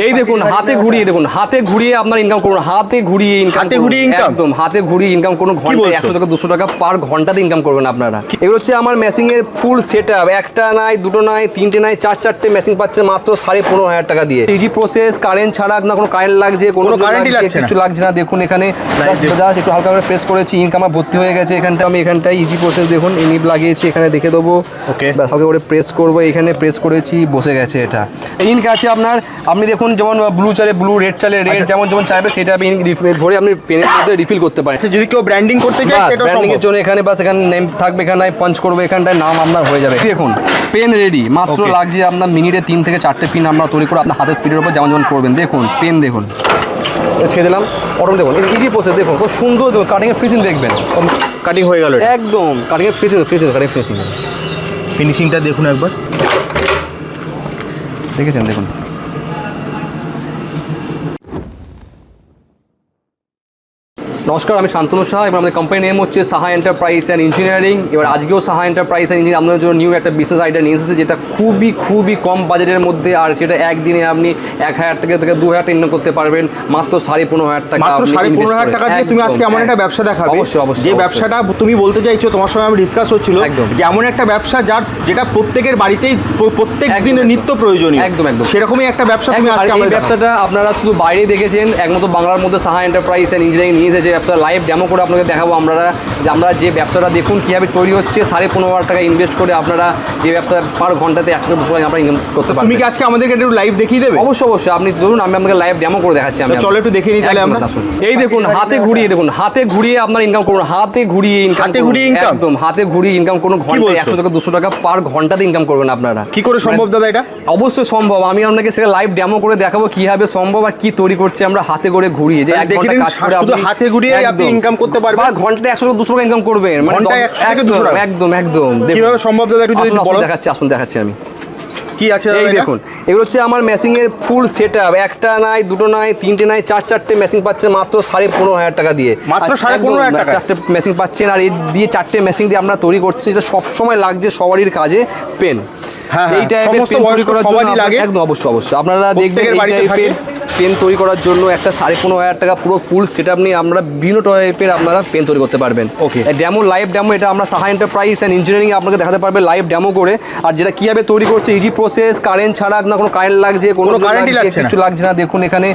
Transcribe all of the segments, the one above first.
এই দেখুন হাতে ঘুরিয়ে দেখুন হাতে ঘুরিয়ে আপনার ইনকাম করুন হাতে ঘুরিয়ে ইনকাম হাতে ঘুরিয়ে income? একদম হাতে ঘুরিয়ে ইনকাম করুন ঘন্টায় একশো টাকা দুশো টাকা পার ঘন্টাতে ইনকাম করবেন আপনারা। এগুলো হচ্ছে আমার মেশিং এর ফুল সেট আপ একটা নাই দুটো নাই তিনটে নাই চার চারটে মেশিন পাচ্ছেন মাত্র সাড়ে পনেরো হাজার টাকা দিয়ে। ইজি প্রসেস কারেন্ট ছাড়া না কোনো কারেন্ট লাগছে কোনো কোনো কিছু লাগছে না। কিছু লাগছে না। দেখুন এখানে একটু হালকা করে প্রেস করেছি ইনকাম আমার ভর্তি হয়ে গেছে এখানটা। আমি এখানটায় ইজি প্রসেস দেখুন ইনিপ লাগিয়েছি এখানে দেখে দেবো। ওকে হালকা করে প্রেস করব এখানে প্রেস করেছি বসে গেছে এটা। ইনক আছে আপনার আপনি দেখুন যেমন ব্লু চালে ব্লু রেড চালে রেড আচ্ছা। যেমন যেমন চাইবে সেটা আপনি ভরে আপনি পেনের মধ্যে রিফিল করতে পারেন। আচ্ছা, যদি কেউ ব্র্যান্ডিং করতে চায় ব্র্যান্ডিং এর জন্য এখানে বাস এখানে নেম থাকবে এখানে পাঞ্চ করবে এখানটায় নাম আপনার হয়ে যাবে। দেখুন পেন রেডি মাত্র. লাগছে আপনার মিনিটে তিন থেকে চারটে পিন আমরা তৈরি করে আপনার হাতের স্পিডের উপর যেমন যেমন করবেন। দেখুন পেন দেখুন। ছেড়ে দিলাম অটম দেখুন। ইজি প্রসেস দেখুন খুব সুন্দর দেখুন কাটিং এর ফিনিশিং দেখবেন। কাটিং হয়ে গেল একদম কাটিং এর ফিনিশিং ফিনিশিং কাটিং ফিনিশিং ফিনিশিংটা দেখুন একবার। দেখেছেন দেখুন। নমস্কার আমি শান্তনু সাহা। এবার আমাদের কোম্পানি নেম হচ্ছে সাহা এন্টারপ্রাইজ অ্যান্ড ইঞ্জিনিয়ারিং এবার আজকেও সাহা এন্টারপ্রাইজ অ্যান্ড ইঞ্জিনিয়ারিং আপনাদের জন্য নিউ একটা বিজনেস আইডিয়া নিয়ে এসেছে যেটা খুবই খুবই কম বাজেটের মধ্যে আর সেটা একদিনে আপনি এক হাজার টাকা থেকে দু হাজার টাকা ইনকাম করতে পারবেন। মাত্র সাড়ে পনেরো হাজার টাকা মাত্র সাড়ে পনেরো হাজার টাকা দিয়ে তুমি আজকে এমন একটা ব্যবসা দেখাবে। অবশ্যই অবশ্যই যে ব্যবসাটা তুমি বলতে চাইছো তোমার সঙ্গে আমি ডিসকাস হচ্ছিল। একদম। যে এমন একটা ব্যবসা যার যেটা প্রত্যেকের বাড়িতেই প্রত্যেক দিনের নিত্য প্রয়োজনীয়। একদম, একদম। সেরকমই একটা ব্যবসা তুমি আজকে আমাদের ব্যবসাটা আপনারা শুধু বাইরে দেখেছেন একমাত্র বাংলার মধ্যে সাহা এন্টারপ্রাইজ অ্যান্ড ইঞ্জিনিয়ারিং নিয়ে এসেছে। ব্যবসা লাইভ ডেমো করে আপনাকে দেখাবো। আমরা যে আমরা যে ব্যবসাটা দেখুন কীভাবে তৈরি হচ্ছে সাড়ে পনেরো হাজার টাকা ইনভেস্ট করে আপনারা যে ব্যবসা পার ঘন্টাতে একশো দুশো টাকা আপনারা ইনকাম করতে তুমি কি আজকে আমাদেরকে একটু লাইভ দেখিয়ে দেবে? অবশ্যই অবশ্যই। আপনি ধরুন আমি আপনাকে লাইভ ডেমো করে দেখাচ্ছি আমি চলো একটু দেখে নিই তাহলে আমরা। এই দেখুন হাতে ঘুরিয়ে দেখুন হাতে ঘুরিয়ে আপনার ইনকাম করুন। হাতে ঘুরিয়ে ইনকাম হাতে ঘুরিয়ে income? একদম হাতে ঘুরিয়ে ইনকাম করুন ঘন্টায় একশো টাকা দুশো টাকা পার ঘন্টাতে ইনকাম করবেন আপনারা। কি করে সম্ভব দাদা এটা? অবশ্যই সম্ভব। আমি আপনাকে সেটা লাইভ ডেমো করে দেখাবো কীভাবে সম্ভব আর কি তৈরি করছে আমরা হাতে করে ঘুরিয়ে। যে এক ঘণ্টা কাজ করে আপনি হাতে ঘুরিয়ে আপনি একদম। income করতে পারবেন। ঘন্টায় একশো টাকা দুশো টাকা ইনকাম করবেন। মানে ঘন্টায় দশ- 100 থেকে 200 একদম, টাকা? একদম একদম। কীভাবে সম্ভব দাদা একটু যদি দেখাচ্ছি আসুন দেখাচ্ছি আমি। কি আছে এই দেখুন এগুলো হচ্ছে আমার মেশিং এর ফুল সেট একটা নাই দুটো নাই তিনটে নাই চার চারটে মেশিন পাচ্ছেন মাত্র সাড়ে পনেরো হাজার টাকা দিয়ে। মাত্র সাড়ে পনেরো হাজার একদম, চারটে মেশিন পাচ্ছেন আর এই দিয়ে চারটে মেশিন দিয়ে আমরা তৈরি করছি। যেটা সবসময় লাগছে সবারই কাজে পেন হ্যাঁ, হ্যাঁ, এই টাইপের পেন তৈরি করার জন্য লাগে। একদম অবশ্যই অবশ্যই। আপনারা দেখবেন এই টাইপের পেন তৈরি করার জন্য একটা সাড়ে পনেরো হাজার টাকা পুরো ফুল সেট আপ নিয়ে আমরা বিভিন্ন টাইপের আপনারা পেন তৈরি করতে পারবেন। ওকে ড্যামো লাইভ ড্যামো এটা আমরা সাহা এন্টারপ্রাইজ অ্যান্ড ইঞ্জিনিয়ারিং আপনাকে দেখাতে পারবে লাইভ ড্যামো করে। আর যেটা কীভাবে তৈরি করছে ইজি প্রসেস কারেন্ট ছাড়া না কোনো কারেন্ট লাগছে কোনো কিছু লাগছে। কিছু লাগছে না। দেখুন এখানে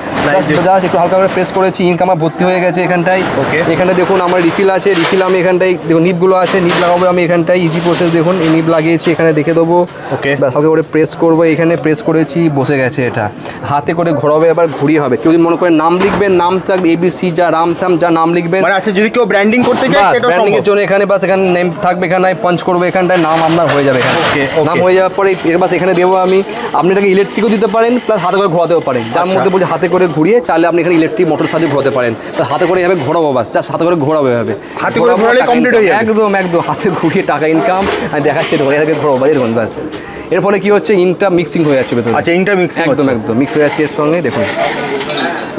just একটু হালকা করে প্রেস করেছি ইনকাম আমার ভর্তি হয়ে গেছে এখানটায়। ওকে এখানে দেখুন আমার রিফিল আছে রিফিল আমি এখানটায় দেখুন নিপগুলো আছে নিপ লাগাবো আমি এখানটায় ইজি প্রসেস দেখুন এই নিপ লাগিয়েছি এখানে দেখে দেবো। ওকে হালকা করে প্রেস করব এখানে প্রেস করেছি বসে গেছে এটা। হাতে করে ঘোরাবে এবার ঘুরিয়ে হবে। কেউ যদি মনে করেন নাম লিখবেন নাম থাকবে এবিসি যা রাম থাম যা নাম লিখবেন। মানে আচ্ছা যদি কেউ ব্র্যান্ডিং করতে চায় ব্র্যান্ডিং এর জন্য এখানে বাস এখানে নেম থাকবে এখানে পঞ্চ করবে এখানটায় নাম আপনার হয়ে যাবে এখানে. নাম হয়ে যাওয়ার পরে এর বাস এখানে দেবো আমি আপনি এটাকে ইলেকট্রিকও দিতে পারেন প্লাস হাতে করে ঘোরাতেও পারেন। যার আচ্ছা। মধ্যে বলছে হাতে করে ঘুরিয়ে চাইলে আপনি এখানে ইলেকট্রিক মোটর সাথে ঘোরাতে পারেন। তা হাতে করে এভাবে ঘোরাবো বাস জাস্ট হাতে করে ঘোরাবো এভাবে। হাতে করে টাকা complete হয়ে। একদম একদম হাতে ঘুরিয়ে টাকা ইনকাম আর দেখাচ্ছে ধরে এটাকে ঘোরাবো এরকম বাস। এর ফলে কি হচ্ছে? ইনটা মিক্সিং হয়ে যাচ্ছে ভেতরে। আচ্ছা ইনটা মিক্সিং একদম একদম। মিক্স হয়ে যাচ্ছে এর সঙ্গে দেখুন।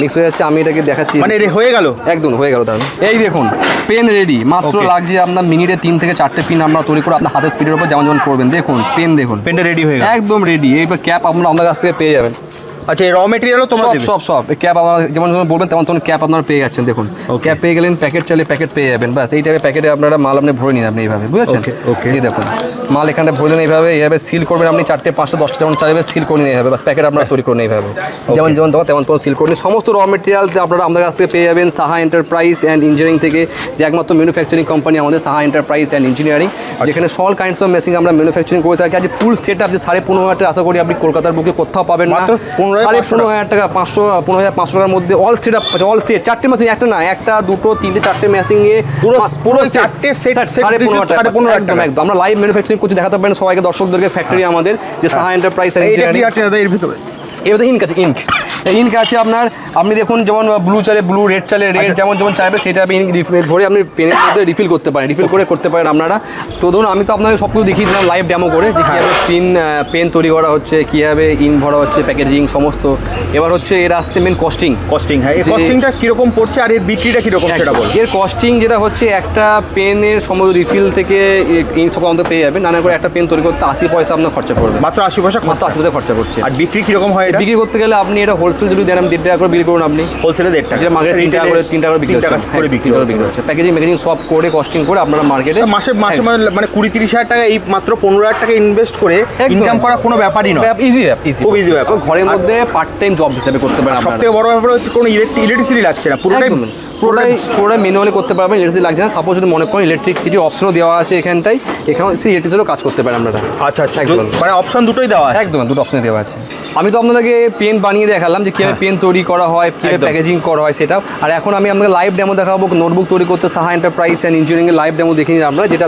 মিক্স হয়ে যাচ্ছে আমি এটাকে দেখাচ্ছি। মানে এটা হয়ে গেল? একদম হয়ে গেল তাহলে। এই দেখুন পেন রেডি মাত্র. লাগছে আপনার মিনিটে তিন থেকে চারটে পিন আমরা তৈরি করে আপনার হাতের স্পিডের উপর যেমন যেমন করবেন। দেখুন পেন দেখুন। পেনটা রেডি হয়ে গেল। একদম রেডি এইবার ক্যাপ আপনার আমাদের কাছ থেকে পেয়ে যাবেন। আচ্ছা এই র মেটেরিয়ালও তোমরা সব দেবে? সব সব। ক্যাপ আমার যেমন যেমন বলবেন তেমন তেমন ক্যাপ আপনারা পেয়ে যাচ্ছেন। দেখুন. ক্যাপ পেয়ে গেলেন প্যাকেট চাইলে প্যাকেট পেয়ে যাবেন। বাস এই টাইপের প্যাকেটে আপনারা মাল আপনি ভরে নিন আপনি এইভাবে বুঝেছেন. এই দেখুন মাল এখানে ভরলেন এইভাবে এইভাবে সিল করবেন আপনি চারটে পাঁচটা দশটা যেমন চাইবে সিল করে নিন এইভাবে। বাস প্যাকেট আপনারা তৈরি করে নিন এইভাবে। যেমন যেমন দেখো তেমন তেমন সিল করে সমস্ত র মেটেরিয়াল আপনারা আমাদের কাছ থেকে পেয়ে যাবেন সাহা এন্টারপ্রাইজ অ্যান্ড ইঞ্জিনিয়ারিং থেকে যে একমাত্র ম্যানুফ্যাকচারিং কোম্পানি আমাদের সাহা এন্টারপ্রাইজ অ্যান্ড ইঞ্জিনিয়ারিং যেখানে সল কাইন্ডস অফ মেশিন আমরা ম্যানুফ্যাকচারিং করে থাকি। আজ ফুল সেট আপ যে সাড়ে পনেরো হাজার আশা করি আপনি কলকাতার বুকে কোথাও পাবেন না। মাত্র 15,500 সাড়ে পনেরো হাজার টাকা পাঁচশো পনেরো হাজার পাঁচশো টাকার মধ্যে all set up all set চারটে মেশিন একটা না একটা দুটো তিনটে চারটে মেশিন নিয়ে পুরো পুরো চারটে সেট সাড়ে পনেরো সাড়ে পনেরো একদম একদম। আমরা লাইভ ম্যানুফ্যাকচারিং করছি দেখাতে পারেন সবাইকে দর্শকদেরকে ফ্যাক্টরি আমাদের যে সাহা এন্টারপ্রাইজ এর ভিতরে? এবার ইনক আছে ইনক ইনক আছে আপনার আপনি দেখুন যেমন ব্লু চালে ব্লু রেড চালে রেড আচ্ছা। যেমন যেমন চাইবে সেটা আপনি refill ভরে আপনি পেনের মধ্যে রিফিল করতে পারেন। রিফিল করে করতে পারেন আপনারা। তো ধরুন আমি তো আপনাকে সব কিছু দেখিয়ে দিলাম লাইভ ডেমো করে যে। কীভাবে পিন পেন তৈরি করা হচ্ছে কীভাবে ইন ভরা হচ্ছে প্যাকেজিং সমস্ত। এবার হচ্ছে এর আসছে মেন কস্টিং কস্টিং হ্যাঁ। এই কস্টিংটা কীরকম পড়ছে আর এর বিক্রিটা কীরকম সেটা বল এর কস্টিং যেটা হচ্ছে একটা পেনের সমস্ত রিফিল থেকে ইন সব আমাদের পেয়ে যাবেন। নানা করে একটা পেন তৈরি করতে আশি পয়সা আপনার খরচা পড়বে। মাত্র আশি পয়সা মাত্র আশি পয়সা খরচা করছে আর বিক্রি কীরকম হয় এটা? বিক্রি করতে গেলে আপনি এটা হোলসেল যদি দেন আমি দেড় টাকা করে বিক্রি করুন আপনি। হোলসেলে দেড় টাকা। যেটা মার্কেটে তিন টাকা করে তিন টাকা করে বিক্রি তিন টাকা করে হ্যাঁ, বিক্রি করে বিক্রি হচ্ছে। প্যাকেজিং ম্যাকেজিং সব করে কস্টিং করে আপনারা মার্কেটে মাসে মাসে মানে মানে কুড়ি তিরিশ হাজার টাকা এই মাত্র পনেরো হাজার টাকা ইনভেস্ট করে ইনকাম করা কোনো ব্যাপারই নয়। ইজি ব্যাপ ইজি খুব ইজি ব্যাপার। ঘরের মধ্যে পার্ট টাইম জব হিসেবে করতে পারেন সব থেকে বড় ব্যাপার হচ্ছে কোনো ইলেকট্রিসিটি লাগছে না। পুরোটাই। পুরোটাই পুরোটাই ম্যানুয়ালি করতে পারবেন ইলেকট্রিসিটি লাগছে না সাপোজ যদি মনে করেন ইলেকট্রিক সিটি অপশনও দেওয়া আছে এখানটায় এখানেও সেই ইলেকট্রিসিটিও কাজ করতে পারেন আপনারা আচ্ছা আচ্ছা একদম। মানে অপশন দুটোই দেওয়া আছে? একদম দুটো অপশন দেওয়া আছে। আমি তো আপনাদেরকে পেন বানিয়ে দেখালাম যে কীভাবে হ্যাঁ। পেন তৈরি করা হয় কীভাবে প্যাকেজিং করা হয় সেটা আর এখন আমি আপনাকে লাইভ ডেমো দেখাবো নোটবুক তৈরি করতে Saha enterprise and engineering live demo দেখিয়ে নিন আমরা যেটা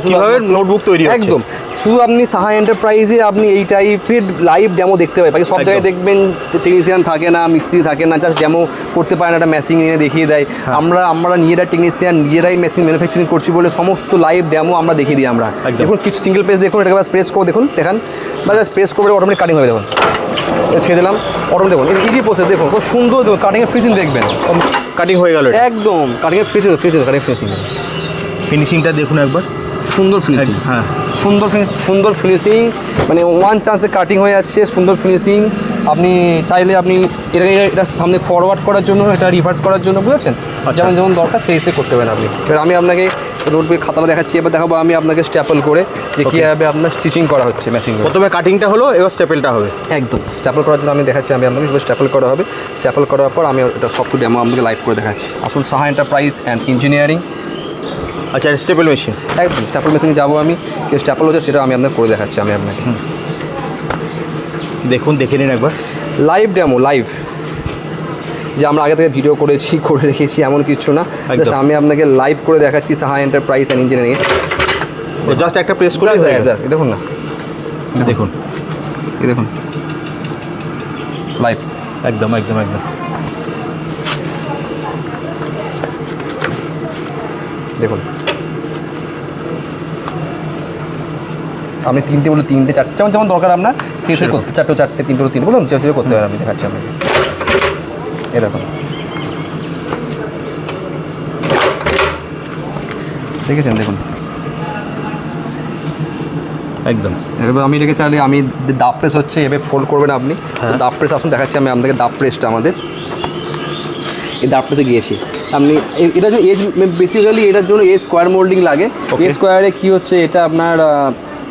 নোটবুক তৈরি একদম। শুধু আপনি সাহা এন্টারপ্রাইজে আপনি এই টাইপের লাইভ ডেমো দেখতে পাবেন। বাকি সব জায়গায় দেখবেন টেকনিশিয়ান থাকে না মিস্ত্রি থাকে না জাস্ট ডেমো করতে পারে না একটা মেশিন নিয়ে দেখিয়ে দেয়। হ্যাঁ। আমরা আমরা নিজেরা টেকনিশিয়ান নিজেরাই মেশিন ম্যানুফ্যাকচারিং করছি বলে সমস্ত লাইভ ডেমো আমরা দেখিয়ে দিই আমরা। দেখুন কিছু সিঙ্গেল পেজ দেখুন এটাকে প্রেস করে দেখুন দেখান। বা জাস্ট প্রেস করে অটোমেটিক কাটিং হবে দেখুন। ছেড়ে দিলাম অটোমেটিক দেখুন। ইজি প্রসেস দেখুন খুব সুন্দর দেখুন কাটিংয়ের ফিনিশিং দেখবেন। কাটিং হয়ে গেল একদম কাটিংয়ের ফিনিশিং ফিনিশিং কাটিং ফিনিশিং ফিনিশিংটা দেখুন একবার। সুন্দর ফিনিশিং হ্যাঁ। সুন্দর সুন্দর ফিনিশিং মানে ওয়ান চান্সে কাটিং হয়ে যাচ্ছে সুন্দর ফিনিশিং আপনি চাইলে আপনি এটা এটা সামনে ফরওয়ার্ড করার জন্য এটা রিভার্স করার জন্য বুঝেছেন? আচ্ছা। যেমন যেমন দরকার সেই হিসেবে করতে পারেন আপনি। এবার আমি আপনাকে নোটবুক খাতাটা দেখাচ্ছি এবার দেখাবো আমি আপনাকে স্ট্যাপল করে যে কীভাবে আপনার স্টিচিং করা হচ্ছে মেশিন প্রথমে কাটিংটা হলো এবার স্টেপেলটা হবে। একদম। স্ট্যাপল করার জন্য আমি দেখাচ্ছি আমি আপনাকে স্ট্যাপল করা হবে। স্ট্যাপল করার পর আমি এটা সব কিছু ডেমো আপনাকে লাইভ করে দেখাচ্ছি। আসুন সাহা এন্টারপ্রাইজ অ্যান্ড ইঞ্জিনিয়ারিং আচ্ছা স্টেপল মেশিন একদম স্টেপল মেশিনে যাব আমি যে স্ট্যাপল হচ্ছে সেটা আমি আপনাকে করে দেখাচ্ছি আমি আপনাকে। দেখুন দেখে নিন একবার। লাইভ ডেমো লাইভ যে আমরা আগে থেকে ভিডিও করেছি করে রেখেছি এমন কিছু না। জাস্ট আমি আপনাকে লাইভ করে দেখাচ্ছি Saha enterprise and engineering just একটা প্রেস করে দেখুন না। দেখুন। এই দেখুন। লাইভ একদম একদম একদম। দেখুন। আপনি তিনটে বলে তিনটে চারটে যেমন যেমন দরকার আপনার শেষে। করতে চারটে চারটে তিনটে বলে তিন বলুন সেভাবে করতে পারেন আমি দেখাচ্ছি আপনাকে। এ দেখুন। দেখেছেন দেখুন? একদম। এবার আমি এটাকে চাইলে আমি দাব প্রেস হচ্ছে এভাবে ফোল্ড করবেন আপনি। হ্যাঁ। দাব প্রেস আসুন দেখাচ্ছি আমি আপনাকে দাব প্রেসটা আমাদের। এই দাব প্রেসে গিয়েছি। আপনি এটা যে এজ বেসিক্যালি এটার জন্য এ স্কোয়ার মোল্ডিং লাগে। এ স্কোয়ারে কী হচ্ছে এটা আপনার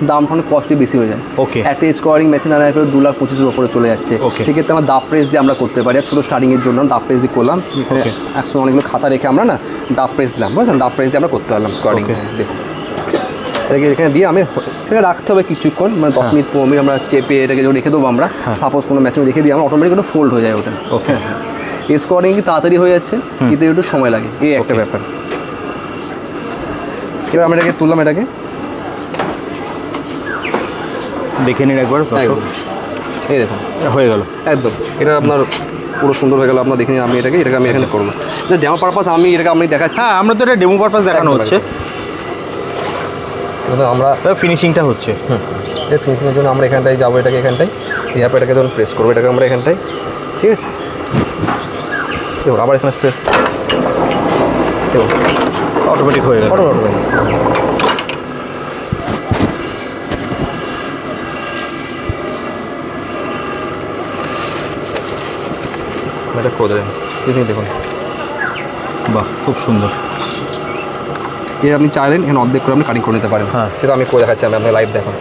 আহ, দাম অনেক কস্টলি বেশি হয়ে যায়। ওকে একটা স্কোয়ারিং মেশিন আনার করে দু লাখ পঁচিশের উপরে চলে যাচ্ছে. সেক্ষেত্রে আমরা দাব প্রেস দিয়ে আমরা করতে পারি। আর ছোটো স্টার্টিংয়ের জন্য দাব প্রেস দিয়ে করলাম. একসঙ্গে অনেকগুলো খাতা রেখে আমরা না দাব প্রেস দিলাম। বুঝলাম দাব প্রেস দিয়ে আমরা করতে পারলাম স্কোয়ারিং. দেখুন। এটাকে এখানে দিয়ে আমি এটাকে রাখতে হবে কিছুক্ষণ। মানে দশ মিনিট পনেরো মিনিট আমরা চেপে এটাকে যখন রেখে দেবো আমরা হ্যাঁ। সাপোজ কোনো মেশিনে রেখে দিই আমরা অটোমেটিক ওটা ফোল্ড হয়ে যায় ওটা। ওকে হ্যাঁ হ্যাঁ। স্কোয়ারিং কি তাড়াতাড়ি হয়ে যাচ্ছে। কিন্তু একটু সময় লাগে। এই একটা ব্যাপার। এবার আমি এটাকে তুললাম এটাকে। দেখে নিন একবার দর্শক। এই দেখুন। হয়ে গেল। একদম। এটা আপনার পুরো সুন্দর হয়ে গেল। আপনার দেখে নিন আমি এটাকে এটাকে আমি এখানে করব। যে ডেমো পারপাস আমি এটাকে আমি দেখাচ্ছি। হ্যাঁ আমরা তো এটা ডেমো পারপাস দেখানো হচ্ছে। আমরা ফিনিশিংটা হচ্ছে। হুম। এই ফিনিশিংয়ের জন্য আমরা এখানটায় যাব এটাকে এখানটায়। দিয়ে এটাকে যখন প্রেস করব এটাকে আমরা এখানটায়। ঠিক আছে? দেখুন আবার এখানে প্রেস দেখুন। অটোমেটিক হয়ে গেল। অটোমেটিক এটা দেবেন ফিনিশিং দেখুন। বাহ খুব সুন্দর। এর আপনি চাইলেন এখানে অর্ধেক করে আপনি কাটিং করে নিতে পারেন। হ্যাঁ। সেটা আমি করে দেখাচ্ছি আমি আপনার লাইভ দেখুন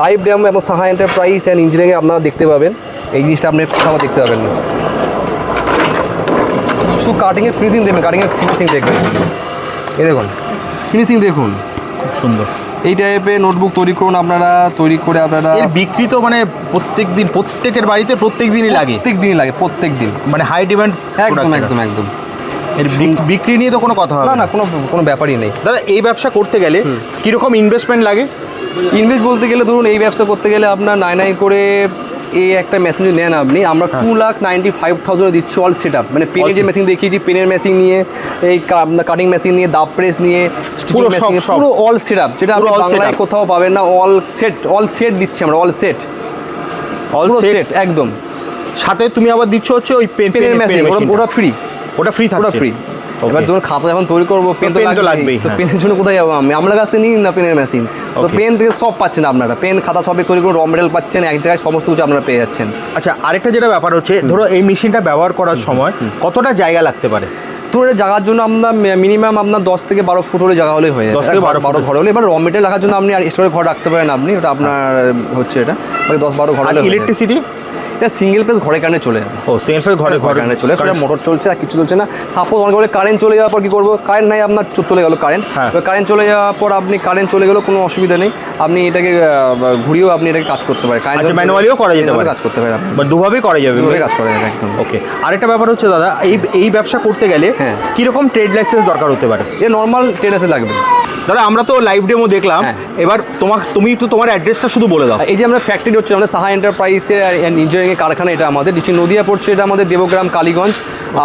লাইভ ডেমো এবং সাহা এন্টারপ্রাইজ অ্যান্ড ইঞ্জিনিয়ারিং আপনারা দেখতে পাবেন। এই জিনিসটা আপনি কোথাও দেখতে পাবেন না। শুধু কাটিংয়ে ফিনিশিং দেখবেন কাটিংয়ের ফিনিশিং দেখবেন। এই দেখুন ফিনিশিং দেখুন। সুন্দর। এই টাইপের নোটবুক তৈরি করুন আপনারা তৈরি করে আপনারা এর বিক্রি তো মানে প্রত্যেক দিন প্রত্যেকের বাড়িতে প্রত্যেক দিনই লাগে। প্রত্যেক দিনই লাগে প্রত্যেক দিন। মানে হাই ডিমান্ড একদম একদম একদম। এর বিক- বিক্রি নিয়ে তো কোনো কথা হবে না না। কোনো কোনো ব্যাপারই নেই। দাদা এই ব্যবসা করতে গেলে কীরকম ইনভেস্টমেন্ট লাগে? ইনভেস্ট বলতে গেলে ধরুন এই ব্যবসা করতে গেলে আপনার নাই নাই করে এই একটা মেশিন যদি নেন আপনি। আমরা two lakh ninety five thousand দিচ্ছি অল সেট আপ মানে পেনের যে মেশিন দেখিয়েছি পেনের মেশিন নিয়ে এই কাটিং মেশিন নিয়ে দাব প্রেস নিয়ে পুরো অল সেট আপ যেটা আপনি বাংলায় কোথাও পাবেন না অল সেট অল সেট দিচ্ছি আমরা অল সেট অল সেট একদম। সাথে তুমি আবার দিচ্ছ হচ্ছে ওই পেন পেনের মেশিন ওটা ফ্রি ওটা ফ্রি থাকছে। ফ্রি এবার ধরুন খাতা যখন তৈরি করব পেন তো লাগবেই। তো হ্যাঁ। পেনের জন্য কোথায় যাব আমি? আমরা কাছ থেকে নিন না পেনের মেশিন তো পেন থেকে সব পাচ্ছেন আপনারা। পেন খাতা সবই তৈরি করে র মেটেরিয়াল পাচ্ছেন এক জায়গায় সমস্ত কিছু আপনারা পেয়ে যাচ্ছেন। আচ্ছা আরেকটা যেটা ব্যাপার হচ্ছে ধরো এই মেশিনটা ব্যবহার করার সময় কতটা জায়গা লাগতে পারে? এটা জায়গার জন্য আপনার মিনিমাম আপনার দশ থেকে বারো ফুট হলে জায়গা হলেই হয়ে যাবে 10 থেকে 12 বারো ঘর হলে। এবার র মেটেরিয়াল রাখার জন্য আপনি আর এক্সট্রা ঘর রাখতে পারেন আপনি। ওটা আপনার হচ্ছে এটা। দশ বারো ঘর হলে ইলেকট্রিসিটি এটা সিঙ্গেল পেজ ঘরে কারণে চলে যাবে। ও সেম ঘরে ঘরে কারেন্ট চলে সেটা মোটর চলছে আর কিছু চলছে না। সাপোজ অনেক করে কারেন্ট চলে যাওয়ার পর কি করব? কারেন্ট নাই আপনার চলে গেল কারেন্ট। কারেন্ট চলে যাওয়ার পর আপনি কারেন্ট চলে গেলেও কোনো অসুবিধা নেই। আপনি এটাকে ঘুরিয়েও আপনি এটাকে কাজ করতে পারেন। কারেন্ট ম্যানুয়ালিও করা যেতে পারে। কাজ করতে পারেন আপনি। বাট দুভাবেই করা যাবে। দুটোই কাজ করা যাবে একদম। ওকে আরেকটা ব্যাপার হচ্ছে দাদা এই এই ব্যবসা করতে গেলে হ্যাঁ। কীরকম ট্রেড লাইসেন্স দরকার হতে পারে? এ নর্মাল ট্রেড লাইসেন্স লাগবে। দাদা আমরা তো লাইভ ডেমো দেখলাম। হ্যাঁ। এবার তোমার তুমি তো তোমার অ্যাড্রেসটা শুধু বলে দাও। এই যে আমরা ফ্যাক্টরি হচ্ছে আমরা সাহা এন্টারপ্রাইজের ইঞ্জিনিয়ারিং কারখানা এটা আমাদের। নদিয়া পড়ছে এটা আমাদের দেবগ্রাম কালীগঞ্জ।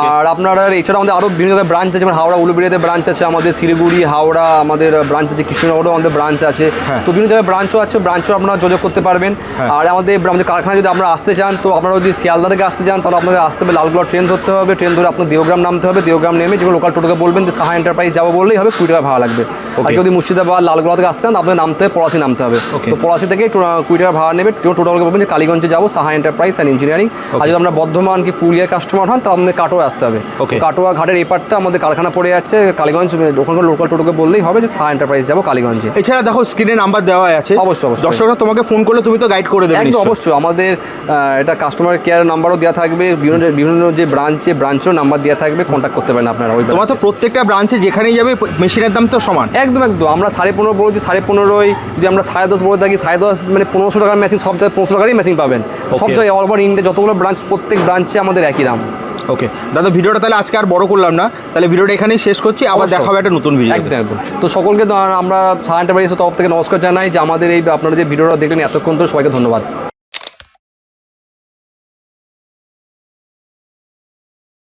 আর আপনারা এছাড়া আমাদের আরও বিভিন্ন জায়গায় ব্রাঞ্চ আছে যেমন হাওড়া উলুবেড়িয়াতে ব্রাঞ্চ আছে আমাদের শিলিগুড়ি হাওড়া আমাদের ব্রাঞ্চ আছে কৃষ্ণনগরও আমাদের ব্রাঞ্চ আছে। হ্যাঁ। তো বিভিন্ন জায়গায় ব্রাঞ্চও আছে ব্রাঞ্চও আপনারা যোগাযোগ করতে পারবেন। হ্যাঁ। আর আমাদের আমাদের কারখানায় যদি আপনারা আসতে চান তো আপনারা যদি শিয়ালদা থেকে আসতে চান তাহলে আপনাদের আসতে হবে লালগোলা ট্রেন ধরতে হবে। ট্রেন ধরে আপনার দেওগ্রাম নামতে হবে। দেওগ্রাম নেমে যেগুলো লোকাল টোটোকে বলবেন যে সাহা এন্টারপ্রাইজ যাব বললেই হবে কুড়ি টাকা ভাড়া লাগবে। আর যদি মুর্শিদাবাদ লালগোলা থেকে আসতে চান আপনাদের নামতে হবে পলাশি নামতে হবে. তো পলাশি থেকে কুড়ি টাকা ভাড়া নেবে। টোটালকে বলবেন যে কালীগঞ্জে যাব সাহা এন্টারপ্রাইজ অ্যান্ড ইঞ্জিনিয়ারিং আর যদি আমরা বর্ধমান কি পুরুলিয়ার কাস্টমার হন তো আমাদের কাটোয়া আসতে হবে. কাটোয়া ঘাটের এপারটা আমাদের কারখানা পড়ে যাচ্ছে কালীগঞ্জ ওখানকার লোকাল টোটোকে বললেই হবে যে সাহা এন্টারপ্রাইজ যাব কালীগঞ্জে। এছাড়া দেখো স্ক্রিনে নাম্বার দেওয়া আছে। অবশ্যই, অবশ্যই। দর্শকরা তোমাকে ফোন করলে তুমি তো গাইড করে দেবে একদম অবশ্যই। আমাদের এটা কাস্টমার কেয়ার নাম্বারও দেওয়া থাকবে বিভিন্ন বিভিন্ন যে ব্রাঞ্চে ব্রাঞ্চও নাম্বার দেওয়া থাকবে কন্ট্যাক্ট করতে পারেন আপনারা ওই তোমার তো প্রত্যেকটা ব্রাঞ্চে যেখানেই যাবে মেশিনের দাম তো সমান। একদম একদম। আমরা সাড়ে পনেরো বলছি সাড়ে পনেরোই যদি আমরা সাড়ে দশ বলে থাকি সাড়ে দশ মানে পনেরোশো টাকার মেশিন সব জায়গায় পনেরোশো টাকারই মেশিন পাবেন। সব জায়গায় অল ওভার ইন্ডিয়া যতগুলো ব্রাঞ্চ প্রত্যেক ব্রাঞ্চে আমাদের একই দাম। ওকে। দাদা ভিডিওটা তাহলে আজকে আর বড় করলাম না। তাহলে ভিডিওটা এখানেই শেষ করছি। আবার দেখাবো দেখা হবে একটা নতুন ভিডিও একদম একদম। তো সকলকে আমরা সাহায্য তরফ থেকে নমস্কার জানাই। যে আমাদের এই আপনারা যে ভিডিওটা দেখলেন এতক্ষণ তো সবাইকে ধন্যবাদ।